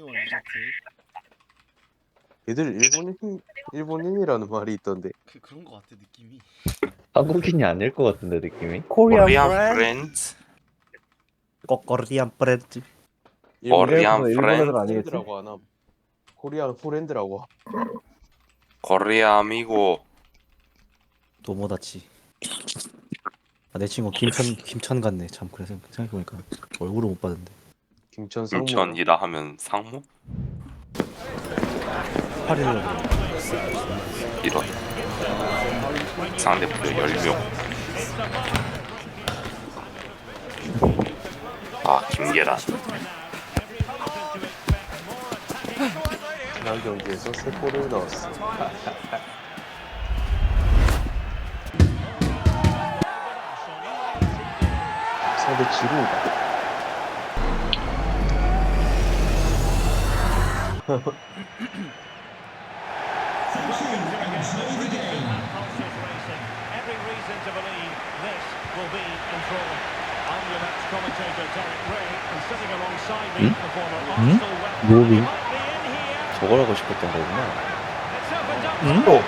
타이원 리조트 얘들 일본인 일본인이라는 말이 있던데. 그 그런 거 같아 느낌이. 한국인이 아닐 것 같은데 느낌이? 코리안 프렌즈 꼬꼬리안 프렌드 코리안 일본 프렌드 애들 아니겠지? 프렌드라고 하나? 코리안 프렌드라고. 코리아 아미고 도모다치. 아, 내 친구 김천 김천 같네. 참 그래서 생각해보니까 얼굴을 못 봤는데 김천 상무. 김천이라 하면 상무? 파리를 이런 상대편 10명 아 김계란 지난 경기에서 세 골을 넣었어. 상대 지루다. Be in here. 저걸 하고 싶었던 거구나. 응? to-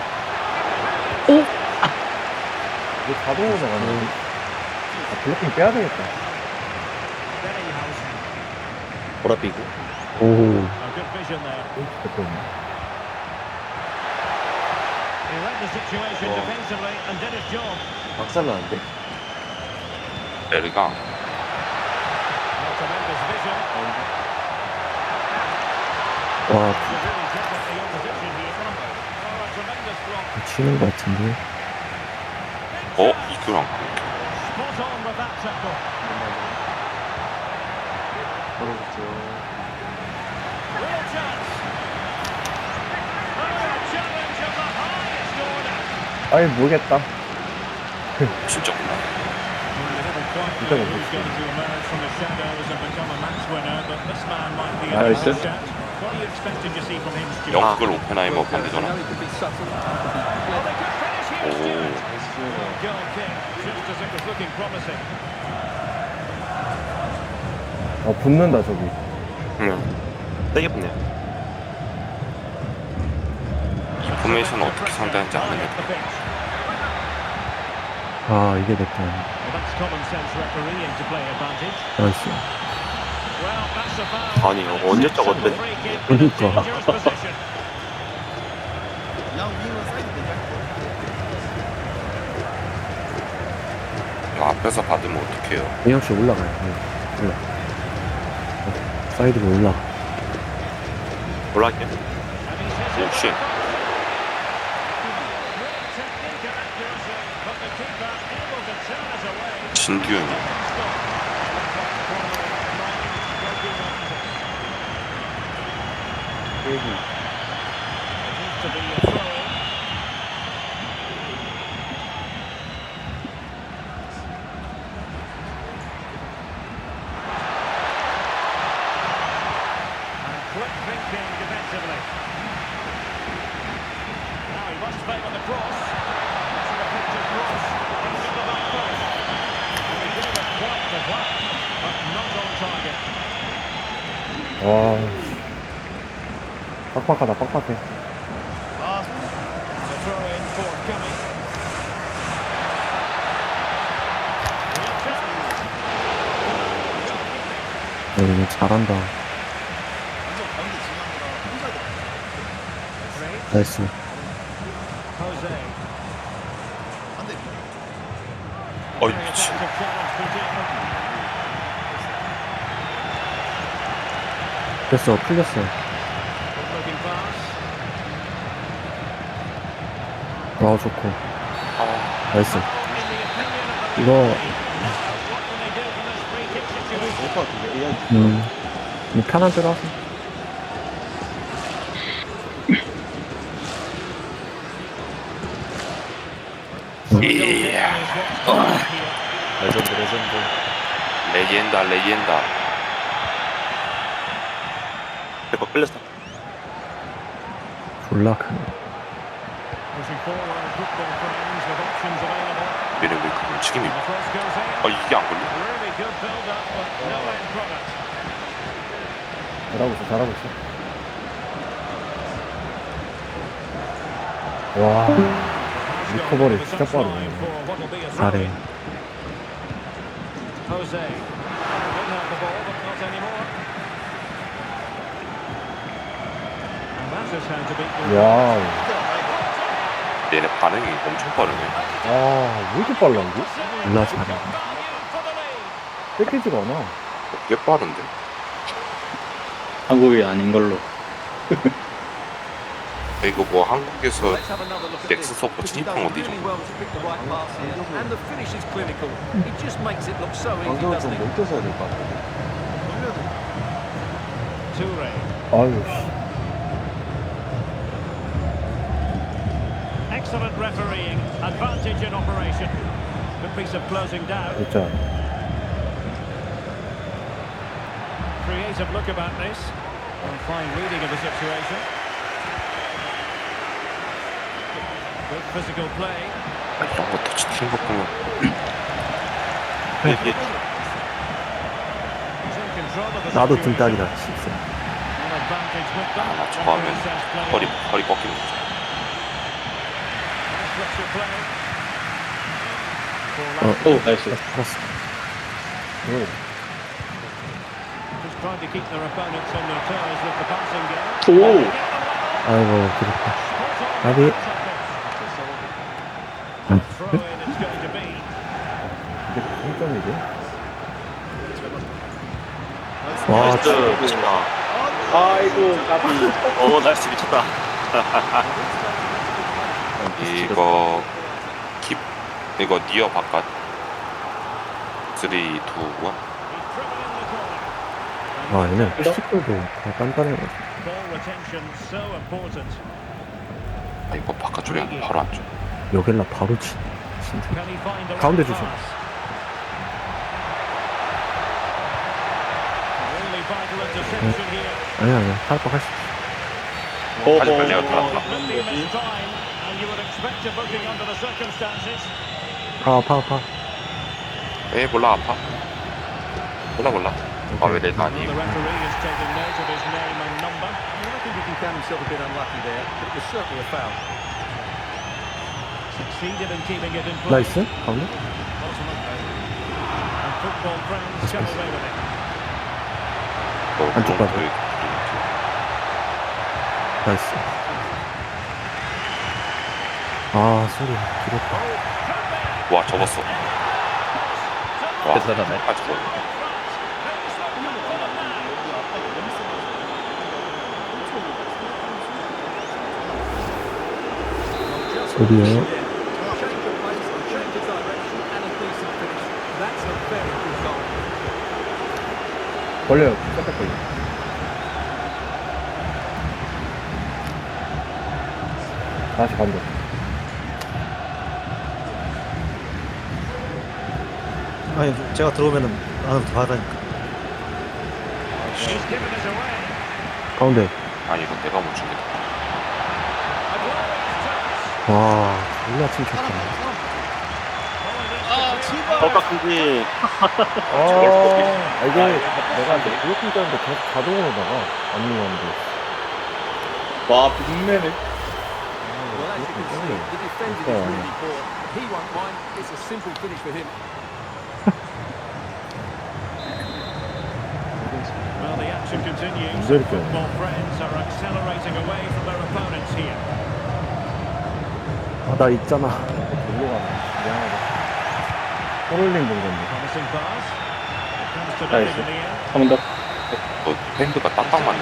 이거 자동으로 나가네 아 블록킹 빼야 되겠다. 보라비고 오 Vision there. He read the situation Oh. defensively and did his job. 박살나는데? 베르강 A tremendous vision. 와 To really at the opposition here. Oh, a tremendous block. 치는 것 같은데 어? 이거랑 Spot on with that tackle. 걸어붙죠. Real chance. Oh, a challenge of the highest order. 아니 모르겠다 진짜 끝나 진짜 못 Who's going to emerge from the shadows and become a match winner, but this man might be to see from him, Stuart? 영끌 오펜하이머 반대잖아 Oh, 오. 어 붙는다 저기 응. 세게 붙네 이 포메이션 어떻게 상대하는지 아는 애들. 아 이게 됐다 Well, that's common sense refereeing to play advantage. 나이스. 아니, 언제 적었대? 그러니까. 앞에서 받으면 어떡해요 그냥 씨 올라가요 네. 올라 사이드로 올라 올라갈게 he's hit it. 오쉣 Great technique and accuracy, but the keeper able to turn it away. 진규현이 여기 To be a throw. And quick thinking defensively. Now he must play on the cross. That's an effective cross. Into the back post. And he gave it quite the whack, but not on target. 와 빡빡하다 빡빡해 아. 이거 잘한다. 나이스 어이 미친. 됐어 풀렸어 Good looking pass. 아 좋고 아, 나이스 이거 음이 편한 대로 하세요 이야 레전드 레전드 레겐다 레겐다 내거 끌렸어 졸라 크 Pushing 그 cross goes in. 아 이게 안 걸려? 잘하고 있어, 잘하고 있어. 와, 리커버리 진짜 빠르네. 잘해. Don't 얘네 반응이 엄청 빠르네. 아, 왜 이렇게 빨라, 이게? 몰라, 잘해. 뺏기지가 않아. 꽤 빠른데? 한국이 아닌 걸로. 이거 뭐 한국에서 Because he 진입한 어디 really 정도? 방송을 좀? 멈춰서 해야 될 것 같아. 아유, 씨. Excellent refereeing. Advantage in operation. Good piece of closing down. 진짜. Creative look about this. And fine reading of the situation. Good physical play. 아, 이런 거 터치 튀는 거 보면 He's in control of the 나도 situation. 등딱이다. 진짜. An advantage with them. 아, 저거 하면 Referee says play 허리 on. 허리 꺾이는 거죠. 어, 오, 나이스. 풀었어. 왜? Just trying to keep their opponents on their toes with the passing game. 오! 아이고, 그렇다. 무슨 점이지? 와, 나이스 미쳤다. 아이고, 까비. 오 나이스 미쳤다. 이거 킵 이거 니어 바깥 3, 2, 1 He's driven in the corner. 와, 얘네 피지컬도 다 important. 아, 이거 바깥쪽에 바로 안쪽 여길라 바로 치. 진짜. 가운데 here. 아니야, 아니야. 할거 할수 있어. 오, 하지만 내가 들어왔다 Completely missed time, and you would expect a booking under the circumstances. 아, 아파, 아파. 에 몰라 아파 몰라 몰라 아왜 내가 아니 the referee is taking note of his name and number. I think he found himself a bit unlucky there, but it was certainly a foul. Succeeded in keeping it in play. 나이스? 가운데? And football friends come away with it. 너 안쪽. 거 나이스. 아, 소리. 길었다. 와 접었어 와 대단하네. 아 저거 소리요. 걸려요. 살짝 걸려. 다시 반대. 아니, 제가 들어오면은 it away. 가운데. 아 이거 내가 못 touch. 와, 졸라 침착하네. 아 제발 똑같은지 아, 이게 내가 이제 블로킹 짜는데 계속 자동으로 나가. 안 누르는데. 와, 빅맨을. Well, as you can see, the defending is really poor. He won't mind. It's a simple finish for him. Opponents here. 아, 나 있잖아. 돌로 가네. 미안하다. 호롤링 본 건데. Promising pass. It comes to Nice. nothing in the end. 한번 더. 너 팬드가 딱딱 맞네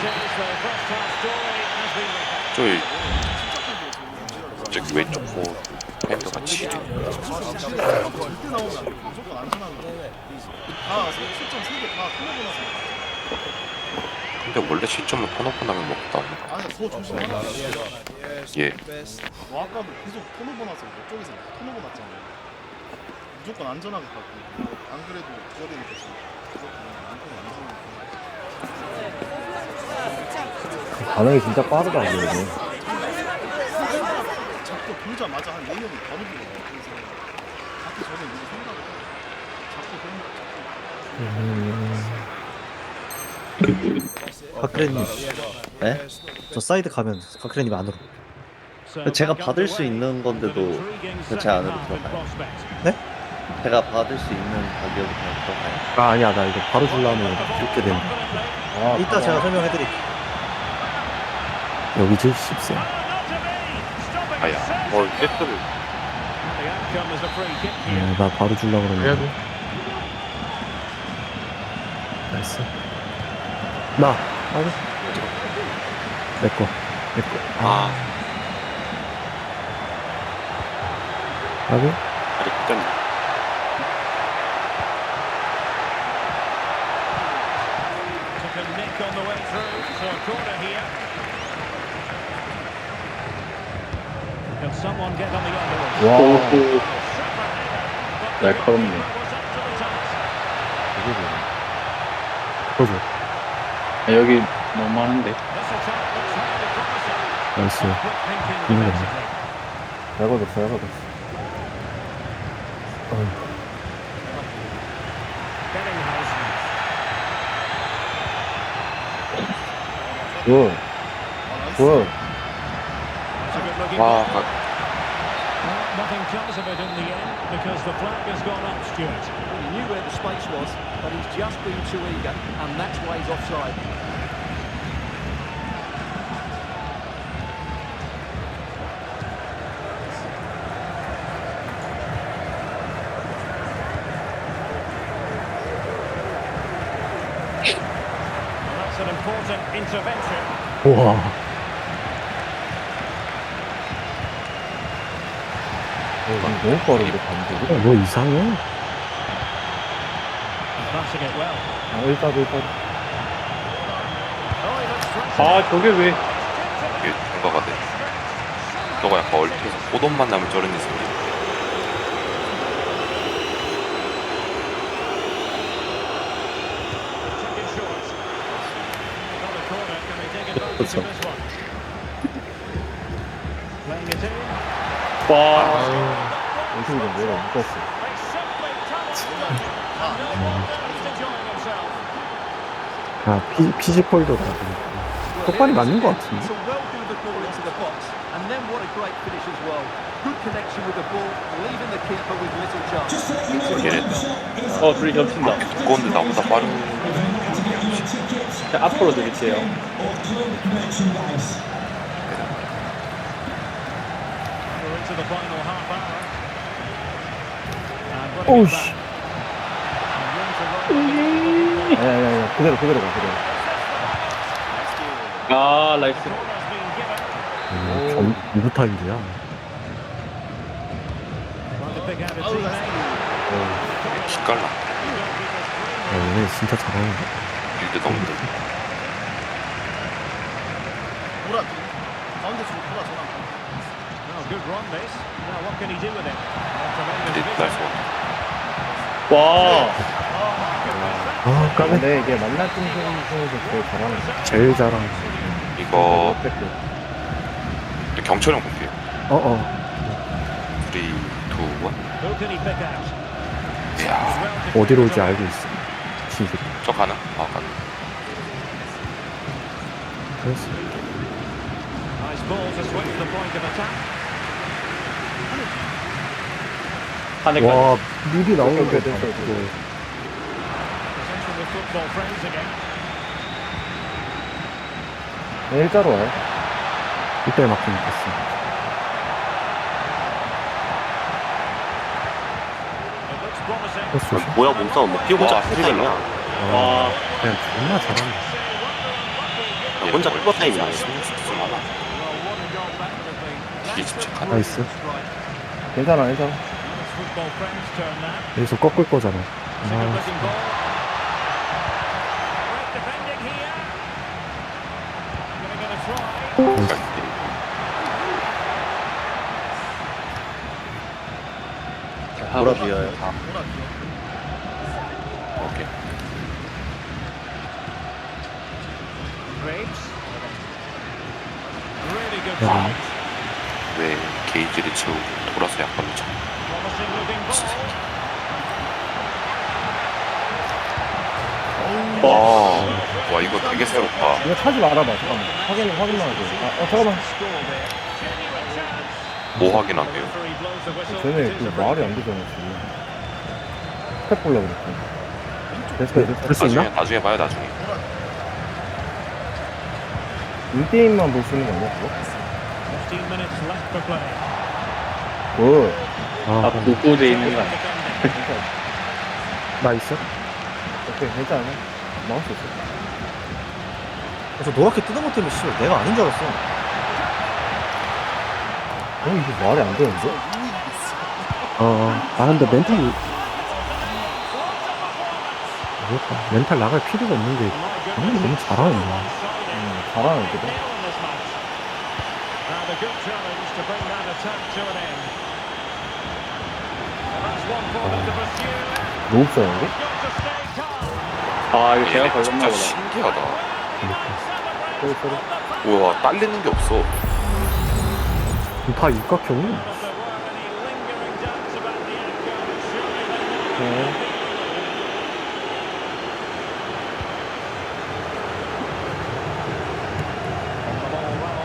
저기 저기 왼쪽 보 팬드가 7이 절대 나오면 안 돼. 무조건 안전한 거 다, 실점 3개 다 틀려고 나서 근데 원래 실점은 턴오버 나면 먹다 아니 더 조심하라 예. 뭐 아까도 계속 턴오버 나서 이쪽에서 턴오버 났잖아요. 무조건 안전하게 가고 안 그래도 무조건 안전하게 반응이 진짜 빠르다, 그래도. 잡고 돌자마자 한 4명이 바로 들어가요. 그래서 잡기 전에 미리 생각을 해 잡고 그런 카크레님. 네? 저 사이드 가면 카크레님 안으로. 제가 받을 수 있는 건데도 제 안으로 들어가요? 제가 받을 수 있는 가격이 그냥 들어가요. 아 아니야 나 이거 바로 줄라면 이렇게 되는 아, 이따 제가 설명해드릴게요. 여기지 10세. 아야 뭘 세트를. 네, 나 바로 줄라 그러면 나이스 나아 다리 here. Can someone get on the end of it? 와, 오, 날카롭네. Was up to the task. 되게 좋네. 꺼줘 아, 여기 너무 많은데. 나이스 이거. 잘 걷었어, 잘 걷었어. Bellinghausen. 굿, 아. 굿. 와. 각, comes of it in the end because the flag has gone up, Stuart. He knew where the space was, but he's just been too eager, and that's why he's offside. Well, that's an important intervention. 우 너무 빠른데, 반대로? 뭐 이상해. 아, 일단, 일단. Oh. 아, 저게 왜. 이게 뭔가가 돼 너가 약간 나면 저런 일 생겨 Took it short. 와. 된 내가 묶었어. 아 피, 피지컬도다 똑바로 맞는 것 같은데 어, 둘이 겹친다. 두꺼운데 나보다 빠른 자, 앞으로 드릴게요. Into the final half hour. And back. To run. 아니, 아니, 아니, 그대로, 그대로 가, 그대로. 아, 나이스. 전 Trying to pick out a teammate. 기깔나 아, 얘네 진짜 잘하는데 빌드 너무 들 돌아 가운데 주고 돌아 전화 Oh, good run this. Now what can he do with it? Oh, tremendous 근데 vision. 날 와. 아 근데 이게 만날 중 선수에서 제일 잘하는 거. 제일 잘하는 이거 어택도. 경철형 볼게요 어어 3, 2, 1 Who can he pick out? 이야 어디로 올지. 알고 있어 진실 저 가능? 아 가능 그래서 Nice ball to switch the point of attack. 하늘까지. 와 미리. 그거 Presenting with football friends again. 네, 일자로 와요. 이때 looks promising. 패스 조심 뭐야 몸싸움 뭐 뛰어보자 와, 프리맨이야 와. 그냥 존나 잘한다 혼자 타임이야 would have been. 되게 집착하네 나이스 괜찮아, 괜찮아. 여기서 꺾을 거잖아 아. 돌아 비어요. 오케이. 왜 게이지를 채우고 돌아서 약간 쳐 Looking ball. 와, 와 이거 되게 새롭다. 이거 차지 말아봐 잠깐만 확인 확인만 하고 아, 어 잠깐만 뭐 확인하게요? 쟤네 그 말이 안 되잖아 지금 스텝 보려고 그랬지 됐어 됐어 볼수 있나? 나중에 나중에 봐요 나중에. 1대1만 볼 수 있는 거 아니야 그거? 15 minutes left for play. 뭐 아, 아, 복구돼 있는 거 아니야? 나 있어? 오케이 괜찮아 나올 수 있어 그래서 노랗게 뜨는 것 때문에 씨발 내가 아닌 줄 알았어. 어 이게 말이 안 되는데? 어, 아 근데 멘탈 뭐랄까 멘탈 나갈 필요가 없는데 너무 너무 잘하네. 음, 잘하는 애거 to stay calm. 아, 이거 제가 얘네 걸렸나 진짜 보다. 신기하다. 쏘리 쏘리 우와 딸리는 게 없어. 다 육각형이.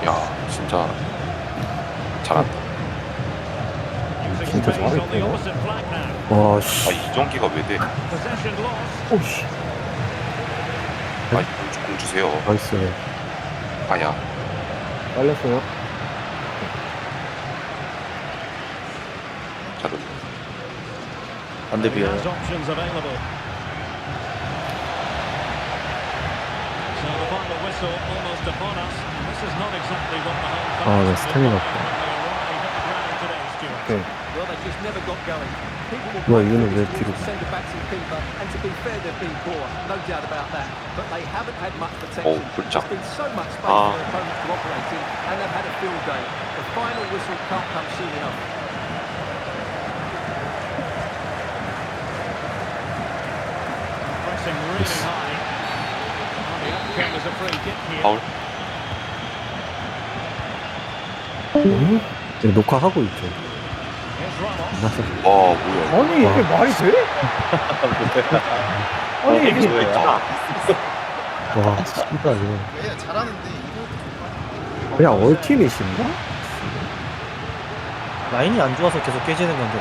야 진짜 잘한다. 진짜 space on the 잘했구나. opposite flank now. 와아 씨. 이정기가 왜 돼? 오씨 아 이거 공 주세요. 나이스. 아야. 빨렸어요 잘했. 반대 home 아, 네, 스태미나 없다. 오케이 just never got going. People will 뭐야, blame 이거는 this 왜 towards 뒤로 the centre backs and keeper, and to be fair, they've been poor, no doubt about that. But they haven't had much protection. 어우 굴짝. There's been so much space Ah. for their opponents to operate in, and they've had a field day. The final whistle can't come soon enough. Pressing really high. Well, the outcome is a free kick here. 파울. 음? 지금 녹화하고 있죠. 와 뭐야? 아니 이게 말이 돼? 아니 이게 뭐야? 와 씨발 이거 얘 잘하는데 이거 그냥 얼티밋인가? 라인이 안 좋아서 계속 깨지는 건데.